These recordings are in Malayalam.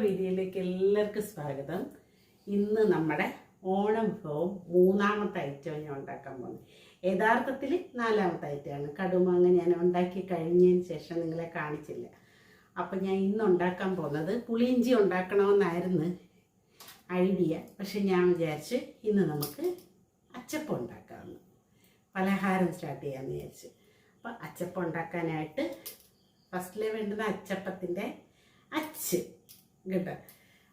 വീഡിയോയിലേക്ക് എല്ലാവർക്കും സ്വാഗതം. ഇന്ന് നമ്മുടെ ഓണം വിഭവം മൂന്നാമത്തെ ഐറ്റം ഞാൻ ഉണ്ടാക്കാൻ പോകുന്നത് യഥാർത്ഥത്തിൽ നാലാമത്തെ ഐറ്റമാണ് കടുമാങ്ങ ഞാൻ ഉണ്ടാക്കി കഴിഞ്ഞതിന് ശേഷം നിങ്ങളെ കാണിച്ചില്ല. അപ്പം ഞാൻ ഇന്ന് ഉണ്ടാക്കാൻ പോകുന്നത് പുളിയിഞ്ചി ഉണ്ടാക്കണമെന്നായിരുന്നു ഐഡിയ പക്ഷെ ഞാൻ വിചാരിച്ച് ഇന്ന് നമുക്ക് അച്ചപ്പം ഉണ്ടാക്കാമെന്ന്. പലഹാരം സ്റ്റാർട്ട് ചെയ്യാമെന്ന് വിചാരിച്ച്. അപ്പം അച്ചപ്പം ഉണ്ടാക്കാനായിട്ട് ഫസ്റ്റിലെ വേണ്ടുന്ന അച്ചപ്പത്തിന്റെ അച്ച് കേട്ടോ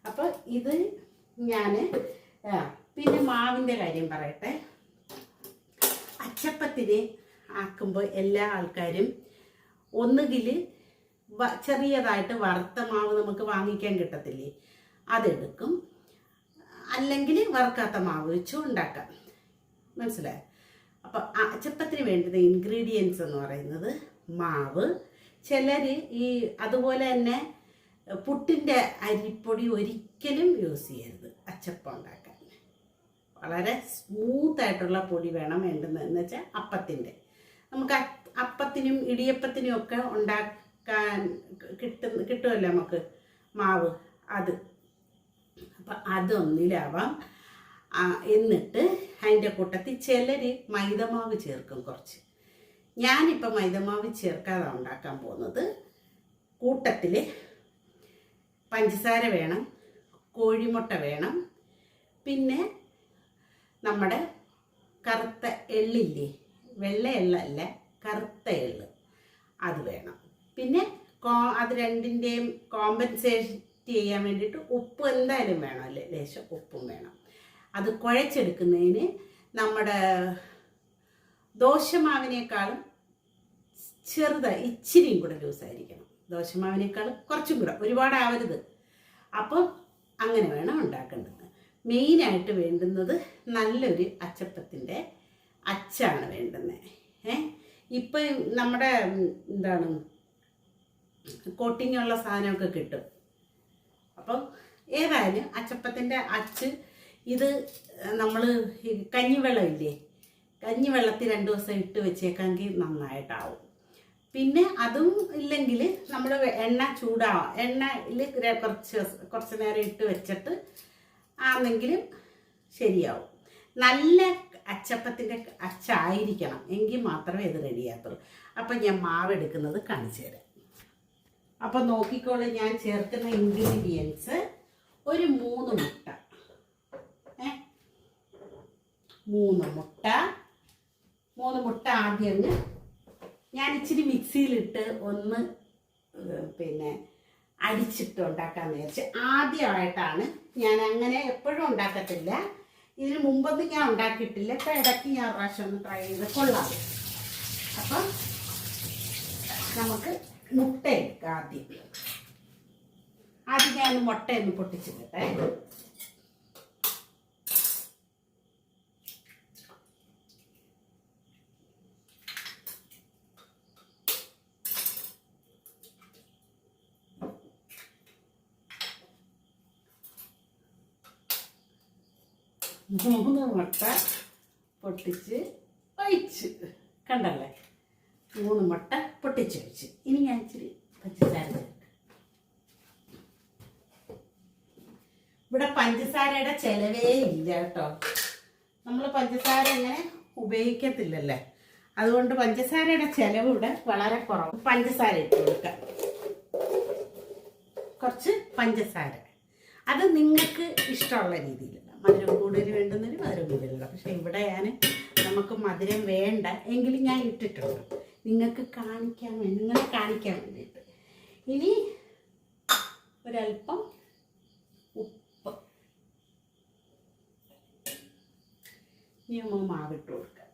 അപ്പോൾ ഇത് ഞാൻ പിന്നെ മാവിന്റെ കാര്യം പറയട്ടെ. അച്ചപ്പത്തിന് ആക്കുമ്പോൾ എല്ലാ ആൾക്കാരും ഒന്നുകിൽ ചെറിയതായിട്ട് വറുത്ത മാവ് നമുക്ക് വാങ്ങിക്കാൻ കിട്ടത്തില്ലേ? അതെടുക്കും. അല്ലെങ്കിൽ വറുക്കാത്ത മാവ് വെച്ചും ഉണ്ടാക്കാം. മനസ്സിലായോ? അപ്പോൾ അച്ചപ്പത്തിന് വേണ്ടത് ഇൻഗ്രീഡിയൻസ് എന്ന് പറയുന്നത് മാവ്. ചിലർ ഈ അതുപോലെ തന്നെ പുട്ടിന്റെ അരിപ്പൊടി ഒരിക്കലും യൂസ് ചെയ്യരുത്. അച്ചപ്പം ഉണ്ടാക്കാൻ. വളരെ സ്മൂത്ത് ആയിട്ടുള്ള പൊടി വേണം വേണ്ടുന്നതെന്ന് വെച്ചാൽ അപ്പത്തിന്റെ നമുക്ക് അപ്പത്തിനും ഇടിയപ്പത്തിനും ഒക്കെ ഉണ്ടാക്കാൻ കിട്ടുന്ന കിട്ടുമല്ലോ നമുക്ക് മാവ് അത്. അപ്പം അതൊന്നിലാവാം. എന്നിട്ട് അതിന്റെ കൂട്ടത്തിൽ ചിലർ മൈദമാവ് ചേർക്കും കുറച്ച്. ഞാനിപ്പോൾ മൈദമാവ് ചേർക്കാതെ ഉണ്ടാക്കാൻ പോകുന്നത്. കൂട്ടത്തിൽ പഞ്ചസാര വേണം കോഴിമുട്ട വേണം. പിന്നെ നമ്മുടെ കറുത്ത എള്ളില്ലേ വെള്ള എള്ളല്ല കറുത്ത എള്ള് അത് വേണം. പിന്നെ കോ അത് രണ്ടിന്റെയും കോമ്പൻസേറ്റ് ചെയ്യാൻ വേണ്ടിയിട്ട് ഉപ്പ് എന്തായാലും വേണം അല്ലേ? ലേശം ഉപ്പും വേണം. അത് കുഴച്ചെടുക്കുന്നതിന് നമ്മുടെ ദോശമാവിനേക്കാളും ചെറുത് ഇച്ചിരിയും കൂടെ ലൂസായിരിക്കണം. ദോശമാവിനേക്കാളും കുറച്ചും കൂടെ ഒരുപാടാവരുത്. അപ്പം അങ്ങനെ വേണം ഉണ്ടാക്കേണ്ടത്. മെയിനായിട്ട് വേണ്ടുന്നത് നല്ലൊരു അച്ചപ്പത്തിന്റെ അച്ചാണ് വേണ്ടുന്നത് ഏ? ഇപ്പം നമ്മുടെ എന്താണ് കോട്ടിങ്ങുള്ള സാധനമൊക്കെ കിട്ടും. അപ്പം ഏതായാലും അച്ചപ്പത്തിന്റെ അച്ച് ഇത് നമ്മൾ കഞ്ഞിവെള്ളം ഇല്ലേ? കഞ്ഞിവെള്ളത്തിൽ രണ്ട് ദിവസം ഇട്ട് വെച്ചേക്കാമെങ്കിൽ നന്നായിട്ടാവും. പിന്നെ അതും ഇല്ലെങ്കിൽ നമ്മൾ എണ്ണ ചൂടാവാം. എണ്ണയിൽ കുറച്ച് കുറച്ച് നേരം ഇട്ട് വെച്ചിട്ട് ആണെങ്കിലും ശരിയാവും. നല്ല അച്ചപ്പത്തിന്റെ അച്ചായിരിക്കണം എങ്കിൽ മാത്രമേ ഇത് റെഡിയാക്കുള്ളൂ അപ്പം ഞാൻ മാവ് എടുക്കുന്നത് കാണിച്ചു തരാം. അപ്പം നോക്കിക്കോളൂ ഞാൻ ചേർക്കുന്ന ഇൻഗ്രീഡിയൻസ് ഒരു മൂന്ന് മുട്ട. മൂന്ന് മുട്ട. മൂന്ന് മുട്ട ആദ്യം ഞാൻ ഇച്ചിരി മിക്സിയിലിട്ട് ഒന്ന് പിന്നെ അടിച്ചിട്ട് ഉണ്ടാക്കാൻ വിചാരിച്ച് ആദ്യമായിട്ടാണ് ഞാൻ അങ്ങനെ എപ്പോഴും ഉണ്ടാക്കത്തില്ല. ഇതിന് മുമ്പൊന്നും ഞാൻ ഉണ്ടാക്കിയിട്ടില്ല. ഇപ്പം ഇടയ്ക്ക് ഞാൻ പ്രാവശ്യം ഒന്ന് ട്രൈ ചെയ്ത് കൊള്ളാം. അപ്പം നമുക്ക് മുട്ട എടുക്കാം ആദ്യം. ആദ്യം ഞാൻ മുട്ടയൊന്ന് പൊട്ടിച്ചിട്ടെ മൂന്ന് മുട്ട പൊട്ടിച്ച് ഒഴിച്ച് കണ്ടല്ലേ? മൂന്ന് മുട്ട പൊട്ടിച്ച് ഒഴിച്ച് ഇനി ഞാൻ ഇച്ചിരി പഞ്ചസാര ഇവിടെ പഞ്ചസാരയുടെ ചിലവേ ഇല്ല കേട്ടോ. നമ്മൾ പഞ്ചസാര ഇങ്ങനെ ഉപയോഗിക്കത്തില്ലല്ലേ? അതുകൊണ്ട് പഞ്ചസാരയുടെ ചിലവ് ഇവിടെ വളരെ കുറവ്. പഞ്ചസാര ഇട്ട് കൊടുക്കാം. കുറച്ച് പഞ്ചസാര. അത് നിങ്ങൾക്ക് ഇഷ്ടമുള്ള രീതിയിൽ മധുരം കൂടുതൽ വേണ്ടുന്നതിന് മധുരം കൂടുതലുള്ള പക്ഷെ ഇവിടെ ഞാൻ നമുക്ക് മധുരം വേണ്ട എങ്കിലും ഞാൻ ഇട്ടിട്ടുണ്ട്. നിങ്ങൾക്ക് കാണിക്കാൻ നിങ്ങളെ കാണിക്കാൻ വേണ്ടിയിട്ട്. ഇനി ഒരല്പം ഉപ്പ്. ഇനി നമ്മൾ മാവിട്ട് കൊടുക്കാം.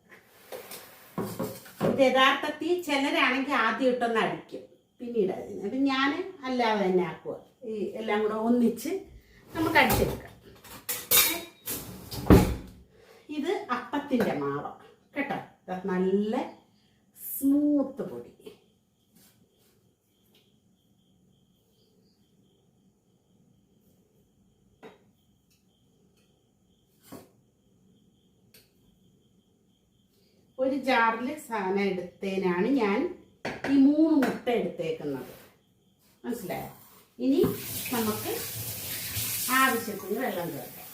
ഇത് യഥാർത്ഥത്തിൽ ചിലരാണെങ്കിൽ ആദ്യം ഇട്ടൊന്ന് അടിക്കും. പിന്നീട് അപ്പം ഞാൻ അല്ലാതെ തന്നെ ആക്കുക ഈ എല്ലാം കൂടെ ഒന്നിച്ച് നമുക്ക് അടിച്ചെടുക്കാം. ഇത് അപ്പത്തിന്റെ മാവ്. കേട്ടോ? നല്ല സ്മൂത്ത് പൊടി. ഒരു ജാറിൽ സാധനം എടുത്തേനാണ് ഞാൻ ഈ മൂന്ന് മുട്ട എടുത്തേക്കുന്നത്. മനസ്സിലായോ? ഇനി നമുക്ക് ആവശ്യത്തിന് വെള്ളം ചേർക്കാം.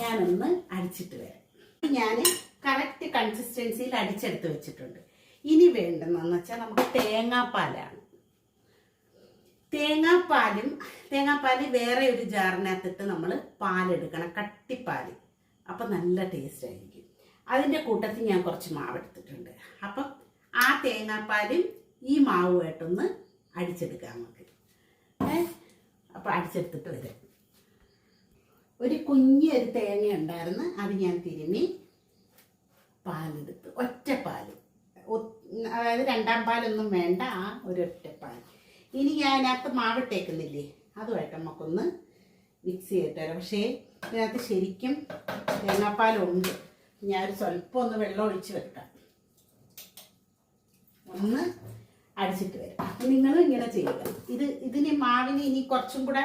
ഞാനൊന്ന് അടിച്ചിട്ട് വരാം. ഞാൻ കറക്റ്റ് കൺസിസ്റ്റൻസിയിൽ അടിച്ചെടുത്ത് വെച്ചിട്ടുണ്ട്. ഇനി വേണ്ടെന്ന് വെച്ചാൽ നമുക്ക് തേങ്ങാപ്പാലാണ്. തേങ്ങാപ്പാലും തേങ്ങാപ്പാൽ വേറെ ഒരു ജാറിനകത്തിട്ട് നമ്മൾ പാലെടുക്കണം കട്ടിപ്പാൽ അപ്പം നല്ല ടേസ്റ്റ് ആയിരിക്കും. അതിന്റെ കൂട്ടത്തിൽ ഞാൻ കുറച്ച് മാവ് എടുത്തിട്ടുണ്ട്. അപ്പം ആ തേങ്ങാപ്പാലും ഈ മാവുമായിട്ടൊന്ന് അടിച്ചെടുക്കാം നമുക്ക്. അപ്പോൾ അപ്പം അടിച്ചെടുത്തിട്ട് വരാം. ഒരു കുഞ്ഞൊരു തേങ്ങ ഉണ്ടായിരുന്നു അത് ഞാൻ തിരുമ്മി പാലെടുത്ത്. ഒറ്റ പാൽ. അതായത് രണ്ടാം പാലൊന്നും വേണ്ട ആ ഒരൊറ്റ പാൽ ഇനി ഞാൻ അതിനകത്ത് മാവിട്ടേക്കുന്നില്ലേ? അതുമായിട്ട് നമുക്കൊന്ന് മിക്സ് ചെയ്തിട്ട് പക്ഷേ ഇതിനകത്ത് ശരിക്കും തേങ്ങാപ്പാലുണ്ട്. ഞാൻ സ്വല്പം ഒന്ന് വെള്ളം ഒഴിച്ച് വെക്കാം. ഒന്ന് അടിച്ചിട്ട് വരാം. നിങ്ങൾ ഇങ്ങനെ ചെയ്യുക ഇത് ഇതിന് മാവിന് ഇനി കുറച്ചും കൂടെ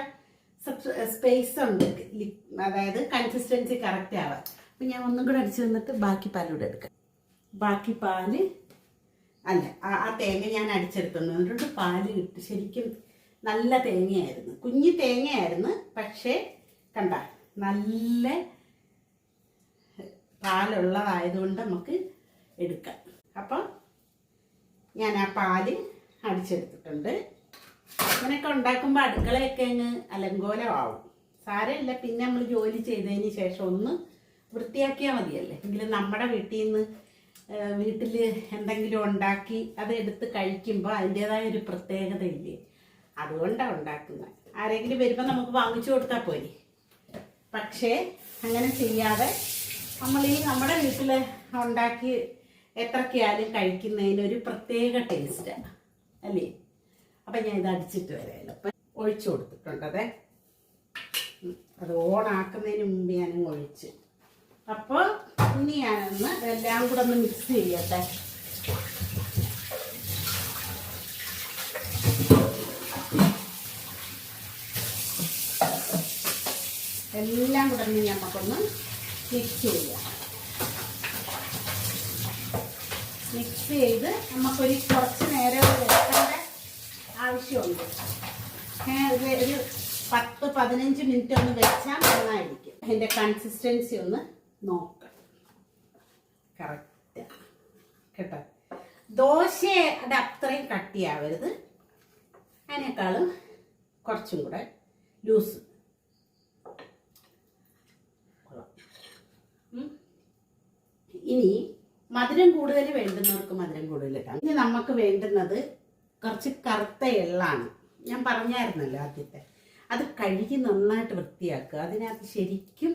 സ്പേസ് ഉണ്ട്. അതായത് കൺസിസ്റ്റൻസി കറക്റ്റ് ആവാൻ. അപ്പം ഞാൻ ഒന്നും കൂടെ അടിച്ചു തന്നിട്ട് ബാക്കി പാലൂടെ എടുക്കാം. ബാക്കി പാൽ? അല്ല ആ തേങ്ങ ഞാൻ അടിച്ചെടുത്തോണ്ട് വന്നിട്ടുണ്ട് പാൽ കിട്ടി ശരിക്കും നല്ല തേങ്ങയായിരുന്നു. കുഞ്ഞു തേങ്ങയായിരുന്നു പക്ഷേ കണ്ട നല്ല പാലുള്ളതായതുകൊണ്ട് നമുക്ക് എടുക്കാം. അപ്പം ഞാൻ ആ പാൽ അടിച്ചെടുത്തിട്ടുണ്ട്. അങ്ങനെയൊക്കെ ഉണ്ടാക്കുമ്പോൾ അടുക്കളയൊക്കെ അങ്ങ് അലങ്കോലമാവും. സാരമില്ല. പിന്നെ നമ്മൾ ജോലി ചെയ്തതിന് ശേഷം ഒന്ന് വൃത്തിയാക്കിയാൽ മതിയല്ലേ? എങ്കിലും നമ്മുടെ വീട്ടിൽ നിന്ന് വീട്ടിൽ എന്തെങ്കിലും ഉണ്ടാക്കി അത് എടുത്ത് കഴിക്കുമ്പോൾ അതിന്റെതായ ഒരു പ്രത്യേകതയില്ലേ? അതുകൊണ്ടാണ് ഉണ്ടാക്കുന്നത് ആരെങ്കിലും വരുമ്പോൾ നമുക്ക് വാങ്ങിച്ചു കൊടുത്താൽ പോരെ. പക്ഷേ അങ്ങനെ ചെയ്യാതെ നമ്മൾ ഈ നമ്മുടെ വീട്ടിൽ ഉണ്ടാക്കി എത്രക്കായാലും കഴിക്കുന്നതിനൊരു പ്രത്യേക ടേസ്റ്റാണ് അല്ലേ? അപ്പം ഞാൻ ഇത് അടിച്ചിട്ട് വരാമല്ലോ അപ്പം ഒഴിച്ചു കൊടുത്തിട്ടുണ്ടതേ. അത് ഓൺ ഓണാക്കുന്നതിന് മുമ്പ് ഞാൻ ഒഴിച്ച്. അപ്പോൾ ഇനി ഞാനൊന്ന് എല്ലാം കൂടെ ഒന്ന് മിക്സ് ചെയ്യട്ടെ. എല്ലാം കൂടെ ഒന്ന് നമുക്കൊന്ന് മിക്സ് ചെയ്യാം. മിക്സ് ചെയ്ത് നമുക്കൊരു കുറച്ച് നേരം വെക്കേണ്ട ആവശ്യമുണ്ട്. ഒരു പത്ത് പതിനഞ്ച് മിനിറ്റ് ഒന്ന് വെച്ചാൽ നന്നായിരിക്കും. അതിന്റെ കൺസിസ്റ്റൻസി ഒന്ന് നോക്കാം. കറക്റ്റ് കേട്ടോ? ദോശയുടെ അത്രയും കട്ടിയാവരുത് അതിനേക്കാളും കുറച്ചും കൂടെ ലൂസ്. ഇനി മധുരം കൂടുതൽ വേണ്ടുന്നവർക്ക് മധുരം കൂടുതൽ ഇടാം. ഇനി നമുക്ക് വേണ്ടുന്നത് കുറച്ച് കറുത്ത എള്ളാണ്. ഞാൻ പറഞ്ഞായിരുന്നല്ലോ ആദ്യത്തെ. അത് കഴുകി നന്നായിട്ട് വൃത്തിയാക്കുക. അതിനകത്ത് ശരിക്കും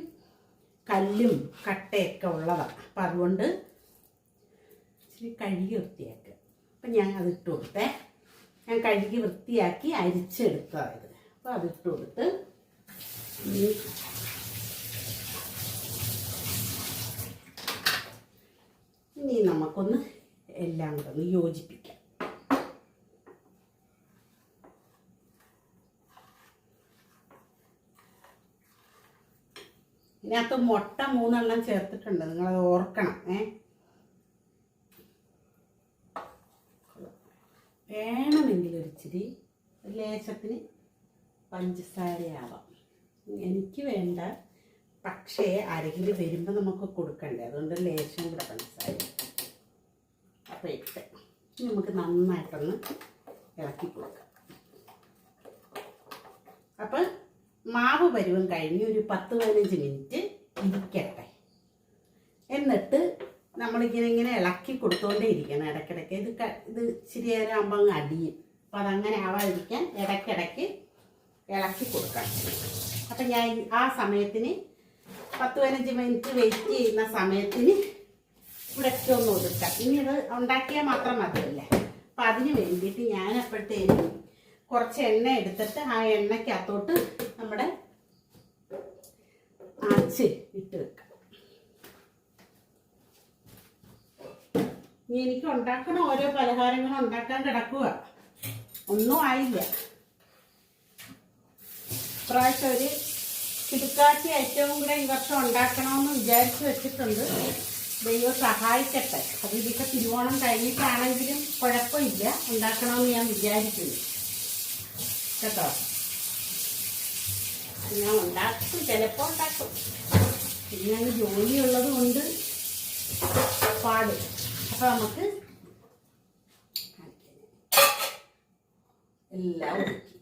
കല്ലും കട്ടയൊക്കെ ഉള്ളതാണ് അപ്പം അതുകൊണ്ട് ഇച്ചിരി കഴുകി വൃത്തിയാക്കുക. അപ്പം ഞാൻ അത് ഇട്ട് കൊടുത്തേ. ഞാൻ കഴുകി വൃത്തിയാക്കി അരിച്ചെടുത്തത് അപ്പോൾ അത് ഇട്ട് കൊടുത്ത് ഇനി നമുക്കൊന്ന് എല്ലാം കൂടെ ഒന്ന് യോജിപ്പിക്കാം. ഇതിനകത്ത് മുട്ട മൂന്നെണ്ണം ചേർത്തിട്ടുണ്ട്. നിങ്ങൾ ഓർക്കണം. ഏ? വേണമെങ്കിൽ ഒരിച്ചിരി ഒരു ലേശത്തിന് പഞ്ചസാരയാവാം. എനിക്ക് വേണ്ട. പക്ഷേ ആരെങ്കിലും വരുമ്പോൾ നമുക്ക് കൊടുക്കണ്ടേ? അതുകൊണ്ട് ലേശം കൂടെ പഞ്ചസാര. അപ്പോൾ ഇട്ട് നമുക്ക് നന്നായിട്ടൊന്ന് ഇളക്കി കൊടുക്കാം. അപ്പം മാവ് പരുവം കഴിഞ്ഞ് ഒരു പത്ത് പതിനഞ്ച് മിനിറ്റ് ഇരിക്കട്ടെ. എന്നിട്ട് നമ്മളിങ്ങനെ ഇങ്ങനെ ഇളക്കി കൊടുത്തോണ്ടേ ഇരിക്കണം. ഇടയ്ക്കിടയ്ക്ക് ഇത് ഇത് ഇച്ചിരി നേരം ആകുമ്പോൾ അങ്ങ് അടിയും. അപ്പം അതങ്ങനെ ആവാതിരിക്കാൻ ഇടയ്ക്കിടയ്ക്ക് ഇളക്കി കൊടുക്കണം. അപ്പം ഞാൻ ആ സമയത്തിന് പത്ത് പതിനഞ്ച് മിനിറ്റ് വെയിറ്റ് ചെയ്യുന്ന സമയത്തിന് ഇവിടെ ഒന്ന് ഒതുക്കാം. ഇനി ഇത് ഉണ്ടാക്കിയാൽ മാത്രം മതിയല്ലേ? അപ്പം അതിന് വേണ്ടിയിട്ട് ഞാൻ അപ്പോഴത്തേനും കുറച്ച് എണ്ണ എടുത്തിട്ട് ആ എണ്ണയ്ക്കകത്തോട്ട് നമ്മുടെ അച്ച് ഇട്ട് വെക്കാം. ഇനി എനിക്ക് ഉണ്ടാക്കണ ഓരോ പലഹാരങ്ങളും ഉണ്ടാക്കാൻ കിടക്കുക ഒന്നും ആയില്ല. ഇപ്രാവശ്യം ഒരു കിടുക്കാച്ചി ഏറ്റവും കൂടെ ഈ വർഷം ഉണ്ടാക്കണമെന്ന് വിചാരിച്ചു വെച്ചിട്ടുണ്ട്. ദൈവം സഹായിക്കട്ടെ. അത് ഇതിപ്പോൾ തിരുവോണം കഴിഞ്ഞിട്ടാണെങ്കിലും കുഴപ്പമില്ല. ഉണ്ടാക്കണമെന്ന് ഞാൻ വിചാരിക്കുന്നു. കേട്ടോ? ഞാൻ ഉണ്ടാക്കും. ചിലപ്പോൾ ഉണ്ടാക്കും. പിന്നെ അങ്ങ് ജോലിയുള്ളത് കൊണ്ട് പാടും. അപ്പം നമുക്ക് എല്ലാം ഒതുക്കി.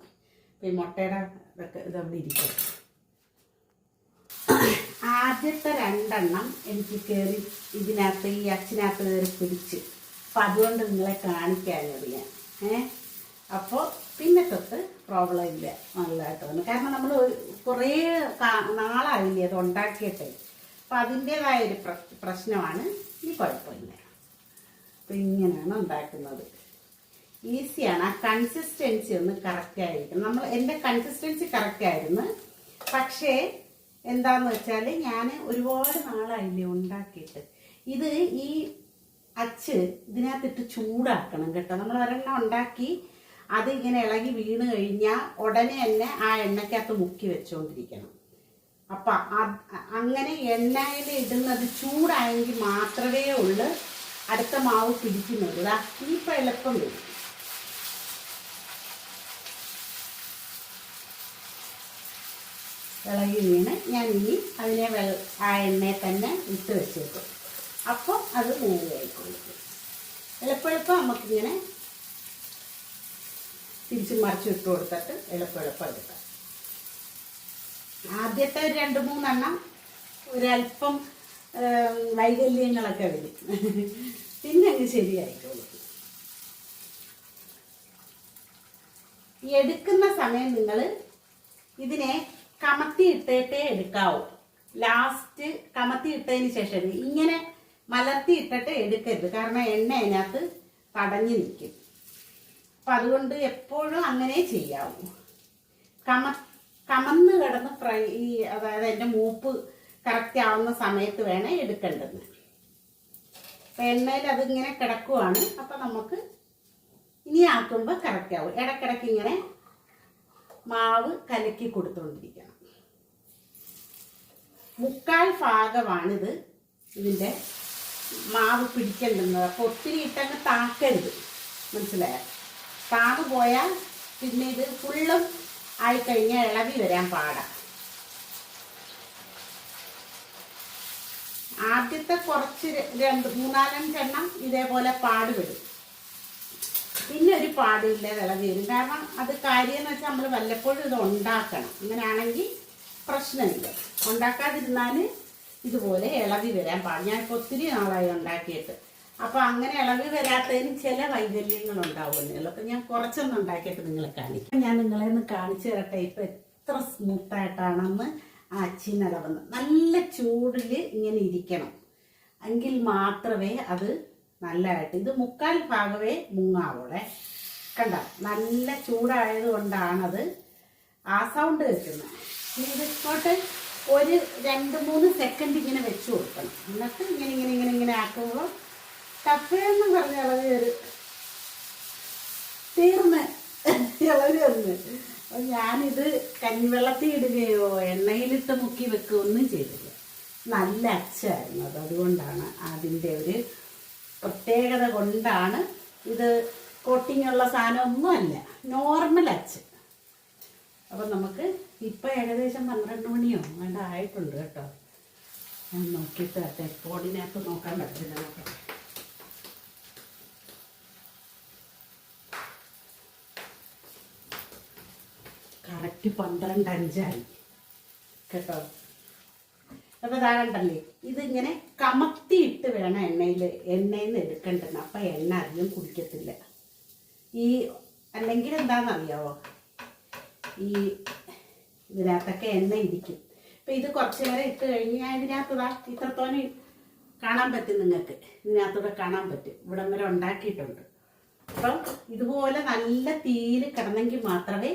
മുട്ടയുടെ ഇതൊക്കെ ഇതവിടെ ഇരിക്കും. ആദ്യത്തെ രണ്ടെണ്ണം എനിക്ക് കയറി ഇതിനകത്ത് ഈ അച്ഛനകത്ത് കയറി പിടിച്ച്. അപ്പം അതുകൊണ്ട് നിങ്ങളെ കാണിക്കാഞ്ഞത് ഞാൻ. ഏ? അപ്പോൾ പിന്നെ തൊട്ട് പ്രോബ്ലം ഇല്ല. നല്ലതായിട്ട് വന്നു. കാരണം നമ്മൾ കുറേ നാളായില്ലേ അത് ഉണ്ടാക്കിയിട്ട്. അപ്പം അതിന്റേതായ ഒരു പ്ര- പ്രശ്നമാണ് ഈ കുഴപ്പമില്ല. അപ്പം ഇങ്ങനെയാണ് ഉണ്ടാക്കുന്നത്. ഈസിയാണ്. ആ കൺസിസ്റ്റൻസി ഒന്ന് കറക്റ്റ് ആയിരിക്കും നമ്മൾ എന്റെ കൺസിസ്റ്റൻസി കറക്റ്റ് ആയിരുന്നു. പക്ഷേ എന്താന്ന് വെച്ചാൽ ഞാൻ ഒരുപാട് നാളായില്ലേ ഉണ്ടാക്കിയിട്ട്. ഇത് ഈ അച്ച് ഇതിനകത്തിട്ട് ചൂടാക്കണം കേട്ടോ. നമ്മൾ ഒരെണ്ണം ഉണ്ടാക്കി അത് ഇങ്ങനെ ഇളകി വീണ് കഴിഞ്ഞാൽ ഉടനെ തന്നെ ആ എണ്ണയ്ക്കകത്ത് മുക്കി വെച്ചുകൊണ്ടിരിക്കണം അപ്പം അങ്ങനെ എണ്ണയിൽ ഇടുന്നത് ചൂടായെങ്കിൽ മാത്രമേ ഉള്ളൂ അടുത്ത മാവ് പിടിക്കുന്നുള്ളൂ. ദാ ഇപ്പം എളുപ്പം വരും. ഇളകി വീണ് ഞാൻ ഇനി അതിനെ വെള്ള ആ എണ്ണയെ തന്നെ ഇട്ട് വെച്ചേക്കും. അപ്പോൾ അത് മൂവായിക്കൊള്ളും എളുപ്പം എളുപ്പം നമുക്കിങ്ങനെ തിരിച്ച് മറിച്ച് ഇട്ട് കൊടുത്തിട്ട് എളുപ്പെളുപ്പം എടുക്കാം. ആദ്യത്തെ രണ്ട് മൂന്നെണ്ണം ഒരല്പം വൈകല്യങ്ങളൊക്കെ വരും. പിന്നെ അങ്ങ് ശരിയായിക്കോളും. എടുക്കുന്ന സമയം നിങ്ങൾ ഇതിനെ കമത്തി ഇട്ടിട്ടേ എടുക്കാവൂ. ലാസ്റ്റ് കമത്തി ഇട്ടതിന് ശേഷം ഇങ്ങനെ മലർത്തി ഇട്ടിട്ട് എടുക്കരുത്. കാരണം എണ്ണ അതിനകത്ത് തടഞ്ഞു നിൽക്കും. അപ്പം അതുകൊണ്ട് എപ്പോഴും അങ്ങനെ ചെയ്യാവൂ. കമ കമന്ന് കിടന്ന് ഫ്രൈ ഈ അതായത് എന്റെ മൂപ്പ് കറക്റ്റ് ആവുന്ന സമയത്ത് വേണം എടുക്കേണ്ടത്. അപ്പം എണ്ണയിൽ അതിങ്ങനെ കിടക്കുവാണ്. അപ്പം നമുക്ക് ഇനി ആക്കുമ്പോൾ കറക്റ്റ് ആവും. ഇടയ്ക്കിടയ്ക്ക് ഇങ്ങനെ മാവ് കലക്കി കൊടുത്തുകൊണ്ടിരിക്കണം മുക്കാൽ ഭാഗമാണിത് ഇതിന്റെ മാവ് പിടിക്കേണ്ടുന്നത് അപ്പോൾ ഒത്തിരി ഇട്ടങ്ങ് താക്കരുത്. മനസ്സിലായോ? താന്നു പോയാൽ പിന്നെ ഇത് ഫുള്ളും ആയിക്കഴിഞ്ഞാൽ ഇളവി വരാൻ പാടാം. ആദ്യത്തെ കുറച്ച് രണ്ട് മൂന്നാലഞ്ചെണ്ണം ഇതേപോലെ പാട് വിടും പിന്നെ ഒരു പാടില്ല ഇളവി വരും. കാരണം അത് കാര്യം എന്ന് വെച്ചാൽ നമ്മൾ വല്ലപ്പോഴും ഇത് ഉണ്ടാക്കണം. അങ്ങനെയാണെങ്കിൽ പ്രശ്നമില്ല. ഉണ്ടാക്കാതിരുന്നാൽ ഇതുപോലെ ഇളവി വരാൻ പാടില്ല ഞാനിപ്പോൾ ഒത്തിരി നാളായി ഉണ്ടാക്കിയിട്ട്. അപ്പോൾ അങ്ങനെ ഇളവ് വരാത്തതിന് ചില വൈകല്യങ്ങൾ ഉണ്ടാവുമല്ലോ അപ്പൊ ഞാൻ കുറച്ചൊന്നും ഉണ്ടാക്കിയിട്ട് നിങ്ങളെ കാണിക്കാം. ഞാൻ നിങ്ങളെ ഒന്ന് കാണിച്ചു തരട്ടെ. ഇപ്പം എത്ര സ്മൂത്തായിട്ടാണെന്ന് ആ അച്ചിനിളവുന്നത് നല്ല ചൂടിൽ ഇങ്ങനെ ഇരിക്കണം. എങ്കിൽ മാത്രമേ അത് നല്ലതായിട്ട് ഇത് മുക്കാൽ ഭാഗമേ മുങ്ങാവൂടെ കണ്ട? നല്ല ചൂടായത് കൊണ്ടാണത് ആ സൗണ്ട് വെക്കുന്നത് ഇത് ഇങ്ങോട്ട് ഒരു രണ്ട് മൂന്ന് സെക്കൻഡ് ഇങ്ങനെ വെച്ച് കൊടുക്കണം. എന്നിട്ട് ഇങ്ങനെ ഇങ്ങനെ ഇങ്ങനെ ഇങ്ങനെ ആക്കുമ്പോൾ ടഫേന്ന് പറഞ്ഞ ഇളവ് കയറി തീർന്ന്. ഇളവ് വന്ന്. ഞാനിത് കഞ്ഞിവെള്ളത്തിൽ ഇടുകയോ എണ്ണയിലിട്ട് മുക്കി വെക്കുകയോ ഒന്നും ചെയ്തില്ല. നല്ല അച്ചായിരുന്നു അത്. അതുകൊണ്ടാണ് അതിന്റെ ഒരു പ്രത്യേകത കൊണ്ടാണ് ഇത് കോട്ടിങ്ങുള്ള സാധനമൊന്നുമല്ല നോർമൽ അച്ച്. അപ്പം നമുക്ക് ഇപ്പം ഏകദേശം പന്ത്രണ്ട് മണിയോ അങ്ങനെ ആയിട്ടുണ്ട് കേട്ടോ. ഞാൻ നോക്കിയിട്ട് ഡെക്കോഡിനകത്ത് നോക്കാൻ പറ്റില്ല നോക്കട്ടെ കറക്റ്റ് പന്ത്രണ്ട് അഞ്ചായി കേട്ടോ? അപ്പൊ ഇതാ കണ്ടല്ലേ? ഇതിങ്ങനെ കമത്തിയിട്ട് വേണം എണ്ണയിൽ എണ്ണയിൽ നിന്ന് എടുക്കേണ്ടത് അപ്പം എണ്ണ അധികം കുടിക്കത്തില്ല. ഈ അല്ലെങ്കിൽ എന്താണെന്നറിയാവോ? ഈ ഇതിനകത്തൊക്കെ എണ്ണ ഇരിക്കും. അപ്പം ഇത് കുറച്ച് നേരം ഇട്ട് കഴിഞ്ഞ് ഞാൻ ഇതിനകത്തതാ ഇത്രത്തോനെ കാണാൻ പറ്റും നിങ്ങൾക്ക്. ഇതിനകത്തൂടെ കാണാൻ പറ്റും. ഇവിടം വരെ ഉണ്ടാക്കിയിട്ടുണ്ട്. അപ്പം ഇതുപോലെ നല്ല തീയിൽ കിടന്നെങ്കിൽ മാത്രമേ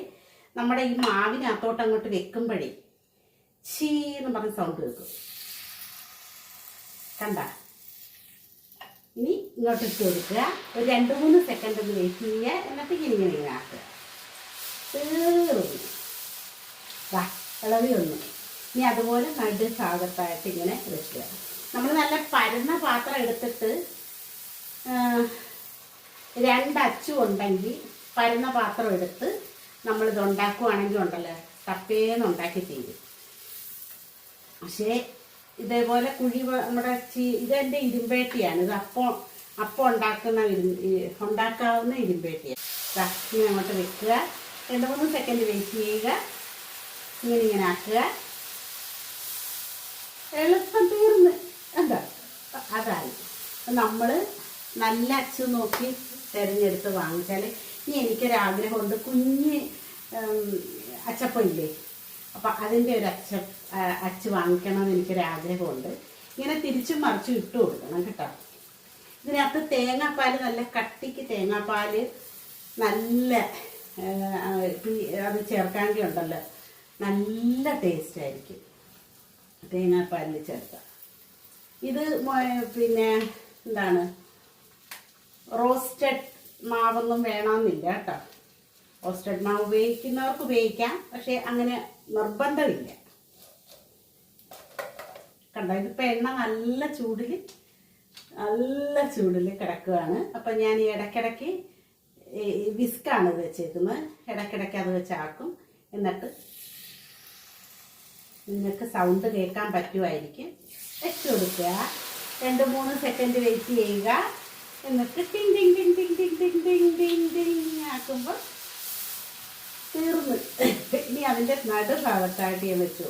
നമ്മുടെ ഈ മാവിനകത്തോട്ട് അങ്ങോട്ട് വെക്കുമ്പോഴേ ചീ എന്ന് പറഞ്ഞ സൗണ്ട് കേൾക്കും. കണ്ട? ഇനി ഇങ്ങോട്ട് ഇട്ട് കൊടുക്കുക. ഒരു രണ്ട് മൂന്ന് സെക്കൻഡ് ഒന്ന് വെയിറ്റ് ചെയ്യുക. എന്നിട്ട് ഇങ്ങനെ ആക്കുക. വാ ഇളവി ഒന്ന് ഇനി അതുപോലെ നടു ഭാഗത്തായിട്ട് ഇങ്ങനെ വെക്കുക. നമ്മൾ നല്ല പരന്ന പാത്രം എടുത്തിട്ട് രണ്ടച്ചു രണ്ട് അച്ചും ഉണ്ടെങ്കിൽ പരന്ന പാത്രം എടുത്ത് നമ്മളിത് ഉണ്ടാക്കുവാണെങ്കിൽ ഉണ്ടല്ലോ തപ്പേന്ന് ഉണ്ടാക്കി തീരും പക്ഷേ ഇതേപോലെ കുഴി നമ്മുടെ ചീ ഇതെന്റെ ഇരുമ്പേട്ടിയാണ്. ഇത് അപ്പം അപ്പം ഉണ്ടാക്കുന്ന ഉണ്ടാക്കാവുന്ന ഇരുമ്പേട്ടിയാണ്. ദാ അങ്ങോട്ട് വെക്കുക. രണ്ട് മൂന്ന് സെക്കൻഡ് വെയിറ്റ് ചെയ്യുക. ഇങ്ങനെ ഇങ്ങനെ ആക്കുക. എളുപ്പം തീർന്ന്. എന്താ? അതായി. നമ്മൾ നല്ല അച്ചു നോക്കി തിരഞ്ഞെടുത്ത് വാങ്ങിച്ചാൽ ഇനി എനിക്കൊരാഗ്രഹമുണ്ട്. കുഞ്ഞ് അച്ചപ്പില്ലേ അപ്പൊ അതിന്റെ ഒരു അച്ച അച്ച് വാങ്ങിക്കണം വാങ്ങിക്കണമെന്ന് എനിക്കൊരാഗ്രഹമുണ്ട്. ഇങ്ങനെ തിരിച്ചും മറിച്ചും ഇട്ട് കൊടുക്കണം കേട്ടോ. ഇതിനകത്ത് തേങ്ങാപ്പാൽ നല്ല കട്ടിക്ക് തേങ്ങാപ്പാൽ നല്ല അത് ചേർക്കാണ്ടി ഉണ്ടല്ലോ. നല്ല ടേസ്റ്റ് ആയിരിക്കും തേങ്ങാപ്പാലിൽ ചേർക്കുക ഇത് പിന്നെ എന്താണ്? മാവൊന്നും വേണമെന്നില്ല കേട്ടോ. റോസ്റ്റഡ് മാവ് ഉപയോഗിക്കുന്നവർക്ക് ഉപയോഗിക്കാം പക്ഷേ അങ്ങനെ നിർബന്ധമില്ല. കണ്ടോ ഇതിപ്പോൾ എണ്ണ നല്ല ചൂടിൽ നല്ല ചൂടിൽ കിടക്കുകയാണ് അപ്പം ഞാൻ ഈ ഇടയ്ക്കിടയ്ക്ക് ഈ വിസ്കാണ് ഇത് വെച്ചേക്കുന്നത്. ഇടയ്ക്കിടയ്ക്ക് അത് വെച്ചാക്കും എന്നിട്ട് നിങ്ങൾക്ക് സൗണ്ട് കേൾക്കാൻ പറ്റുമായിരിക്കും വെച്ച് കൊടുക്കുക. രണ്ട് മൂന്ന് സെക്കൻഡ് വെയിറ്റ് ചെയ്യുക. എന്നിട്ട് ടിങ് ടിങ് ടിങ് ടിങ് ടിങ് ടിങ് ടിങ് ടിങ് ടിങ് ആക്കുമ്പോൾ തീർന്ന്. ഇനി അതിന്റെ നടുഭാഗത്തായിട്ട് ഞാൻ വെച്ചു.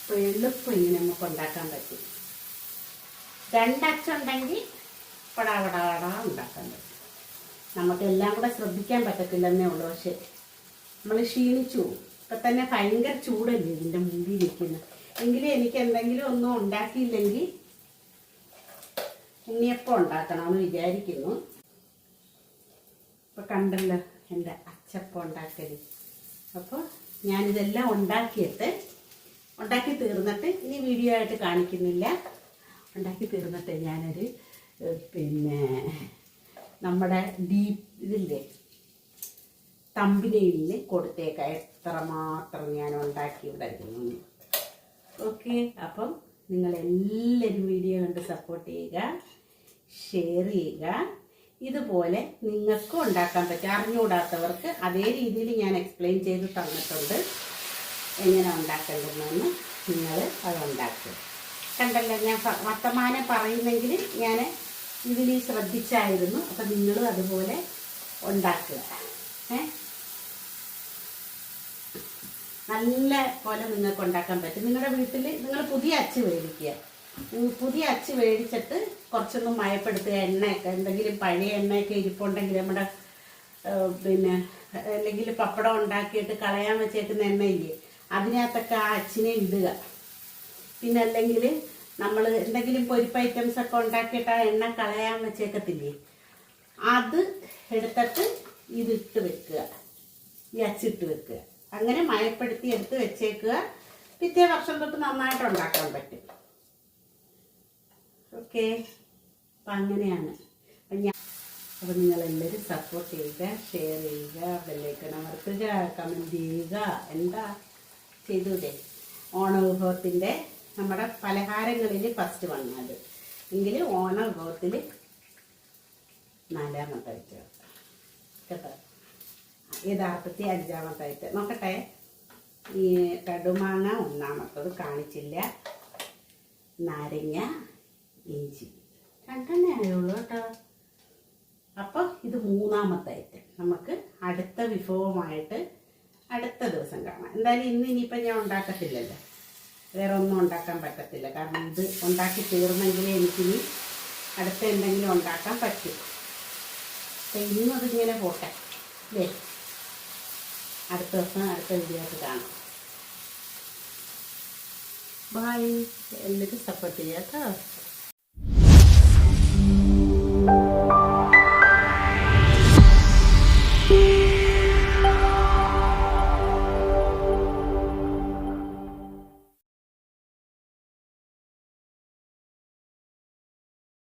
അപ്പോൾ എളുപ്പം ഇങ്ങനെ നമുക്ക് ഉണ്ടാക്കാൻ പറ്റും. രണ്ടച്ചുണ്ടെങ്കിൽ പടാപടാടാ ഉണ്ടാക്കാൻ പറ്റും. നമുക്ക് എല്ലാം കൂടെ ശ്രദ്ധിക്കാൻ പറ്റത്തില്ലെന്നേ ഉള്ളൂ. പക്ഷേ നമ്മൾ ക്ഷീണിച്ചു ഇപ്പം തന്നെ ഭയങ്കര ചൂടല്ലേ ഇതിന്റെ മുമ്പിൽ നിൽക്കുന്നത് എങ്കിലും എനിക്ക് എന്തെങ്കിലും ഒന്നും ഉണ്ടാക്കിയില്ലെങ്കിൽ ഉണ്ണിയപ്പം ഉണ്ടാക്കണമെന്ന് വിചാരിക്കുന്നു. ഇപ്പം കണ്ടല്ലോ എന്റെ അച്ചപ്പം ഉണ്ടാക്കൽ അപ്പോൾ ഞാനിതെല്ലാം ഉണ്ടാക്കിയിട്ട് ഉണ്ടാക്കി തീർന്നിട്ട് ഇനി വീഡിയോ ആയിട്ട് കാണിക്കുന്നില്ല. ഉണ്ടാക്കി തീർന്നിട്ട് ഞാനൊരു പിന്നെ നമ്മുടെ ഡീപ് ഇതില്ലേ തമ്പിനയിൽ കൊടുത്തേക്ക. എത്ര മാത്രം ഞാൻ ഉണ്ടാക്കി ഉണ്ടായിരുന്നു. ഓക്കെ അപ്പം നിങ്ങളെല്ലാവരും വീഡിയോ കണ്ട് സപ്പോർട്ട് ചെയ്യുക. ഷെയർ ചെയ്യുക. ഇതുപോലെ നിങ്ങൾക്കും ഉണ്ടാക്കാൻ പറ്റും. അറിഞ്ഞുകൂടാത്തവർക്ക് അതേ രീതിയിൽ ഞാൻ എക്സ്പ്ലെയിൻ ചെയ്ത് തന്നിട്ടുണ്ട്. എങ്ങനെ ഉണ്ടാക്കേണ്ടതെന്ന് നിങ്ങൾ അത് ഉണ്ടാക്കുക. കണ്ടല്ലോ ഞാൻ വർത്തമാനം പറയുന്നെങ്കിൽ ഞാൻ ഇതിൽ ശ്രദ്ധിച്ചായിരുന്നു. അപ്പം നിങ്ങളും അതുപോലെ ഉണ്ടാക്കുക. ഏ? നല്ല പോലെ നിങ്ങൾക്ക് ഉണ്ടാക്കാൻ പറ്റും. നിങ്ങളുടെ വീട്ടിൽ നിങ്ങൾ പുതിയ അച്ച് മേടിക്കുക. പുതിയ അച്ചി മേടിച്ചിട്ട് കുറച്ചൊന്നും മയപ്പെടുത്തുക എണ്ണയൊക്കെ എന്തെങ്കിലും പഴയ എണ്ണയൊക്കെ ഇരിപ്പുണ്ടെങ്കിൽ നമ്മുടെ പിന്നെ അല്ലെങ്കിൽ പപ്പടം ഉണ്ടാക്കിയിട്ട് കളയാൻ വെച്ചേക്കുന്ന എണ്ണയില്ലേ അതിനകത്തൊക്കെ ആ അച്ചിനെ ഇടുക. പിന്നെ അല്ലെങ്കിൽ നമ്മൾ എന്തെങ്കിലും പൊരിപ്പ് ഐറ്റംസ് ഒക്കെ ഉണ്ടാക്കിയിട്ട് ആ എണ്ണ കളയാൻ വെച്ചേക്കത്തില്ലേ അത് എടുത്തിട്ട് ഇതിട്ട് വെക്കുക. ഈ അച്ചിട്ട് വെക്കുക. അങ്ങനെ മയപ്പെടുത്തി എടുത്ത് വെച്ചേക്കുക. പിറ്റേ വർഷം തൊട്ട് നന്നായിട്ട് ഉണ്ടാക്കാൻ പറ്റും. ഓക്കെ. അപ്പം അങ്ങനെയാണ്. അപ്പം ഞാൻ അപ്പം നിങ്ങളെല്ലാവരും സപ്പോർട്ട് ചെയ്യുക ഷെയർ ചെയ്യുക ബെല്ലൈക്കൺ അമർത്തുക കമന്റ് ചെയ്യുക. എന്താ ചെയ്തൂടെ? ഓണവിഭവത്തിന്റെ നമ്മുടെ പലഹാരങ്ങളിൽ ഫസ്റ്റ് വന്നത്. എങ്കിൽ ഓണവിഭവത്തിൽ നാലാമത്തെ ഐറ്റം കേട്ടോ? യഥാർത്ഥത്തിൽ അഞ്ചാമത്തെ ഐറ്റം നോക്കട്ടെ. ഈ കടുമാങ്ങ ഒന്നാമത്തത് കാണിച്ചില്ല. നാരങ്ങ ഇഞ്ചി രണ്ടെണ്ണേ ആയുള്ളൂ കേട്ടോ. അപ്പോൾ ഇത് മൂന്നാമത്തെ ഐറ്റം നമുക്ക് അടുത്ത വിഭവമായിട്ട് അടുത്ത ദിവസം കാണാം. എന്തായാലും ഇന്ന് ഇനിയിപ്പം ഞാൻ ഉണ്ടാക്കത്തില്ലല്ലോ. വേറെ ഒന്നും ഉണ്ടാക്കാൻ പറ്റത്തില്ല. കാരണം ഇത് ഉണ്ടാക്കി തീർന്നെങ്കിലേ എനിക്കിനി അടുത്ത എന്തെങ്കിലും ഉണ്ടാക്കാൻ പറ്റും. അപ്പം ഇന്നും അതിങ്ങനെ പോട്ടെ. അല്ലേ അടുത്ത ദിവസം അടുത്ത വീഡിയോ ആയിട്ട് കാണാം. ബായ് എന്നിട്ട് സപ്പോർട്ട് ചെയ്യാം കേട്ടോ. Música